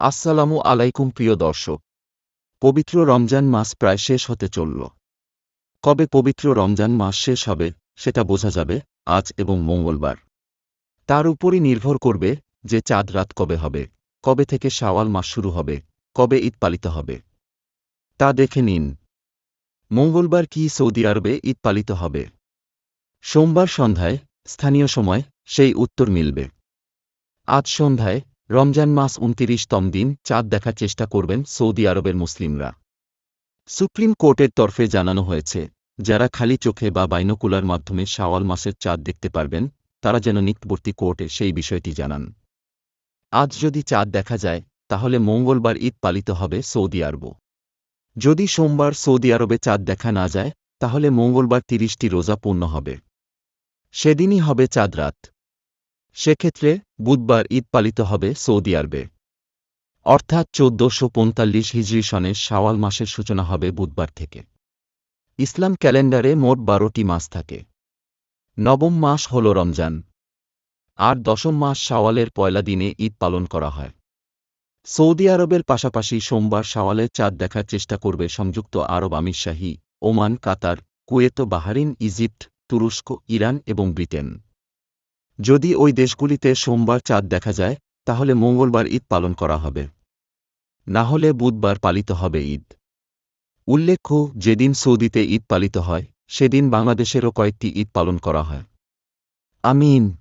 আসসালামু আলাইকুম প্রিয় দর্শক। পবিত্র রমজান মাস প্রায় শেষ হতে চলল। কবে পবিত্র রমজান মাস শেষ হবে, সেটা বোঝা যাবে আজ এবং মঙ্গলবার। তার উপরই নির্ভর করবে যে চাঁদ রাত কবে হবে, কবে থেকে শাওয়াল মাস শুরু হবে, কবে ঈদ পালিত হবে। তা দেখে নিন। মঙ্গলবার কি সৌদি আরবে ঈদ পালিত হবে? সোমবার সন্ধ্যায়, স্থানীয় সময়, সেই উত্তর মিলবে। আজ সন্ধ্যায় রমজান মাস উনতিরিশতম দিন, চাঁদ দেখার চেষ্টা করবেন সৌদি আরবের মুসলিমরা। সুপ্রিম কোর্টের তরফে জানানো হয়েছে, যারা খালি চোখে বা বাইনোকুলার মাধ্যমে শাওয়াল মাসের চাঁদ দেখতে পারবেন, তারা যেন নিকটবর্তী কোর্টে সেই বিষয়টি জানান। আজ যদি চাঁদ দেখা যায়, তাহলে মঙ্গলবার ঈদ পালিত হবে সৌদি আরব। যদি সোমবার সৌদি আরবে চাঁদ দেখা না যায়, তাহলে মঙ্গলবার তিরিশটি রোজা পূর্ণ হবে। সেদিনই হবে চাঁদ রাত। সেক্ষেত্রে বুধবার ঈদ পালিত হবে সৌদি আরবে। অর্থাৎ চোদ্দশো পঁয়তাল্লিশ হিজরি সনের শাওয়াল মাসের সূচনা হবে বুধবার থেকে। ইসলাম ক্যালেন্ডারে মোট বারোটি মাস থাকে। নবম মাস হল রমজান। আর দশম মাস শাওয়ালের পয়লা দিনে ঈদ পালন করা হয়। সৌদি আরবের পাশাপাশি সোমবার শাওয়ালের চাঁদ দেখার চেষ্টা করবে সংযুক্ত আরব আমিরশাহী, Oman, Qatar, Kuwait, Bahrain, Egypt, তুরস্ক, ইরান এবং ব্রিটেন। যদি ওই দেশগুলিতে সোমবার চাঁদ দেখা যায়, তাহলে মঙ্গলবার ঈদ পালন করা হবে। না হলে বুধবার পালিত হবে ঈদ। উল্লেখ্য, যেদিন সৌদিতে ঈদ পালিত হয়, সেদিন বাংলাদেশেরও কয়েকটি ঈদ পালন করা হয়। আমিন।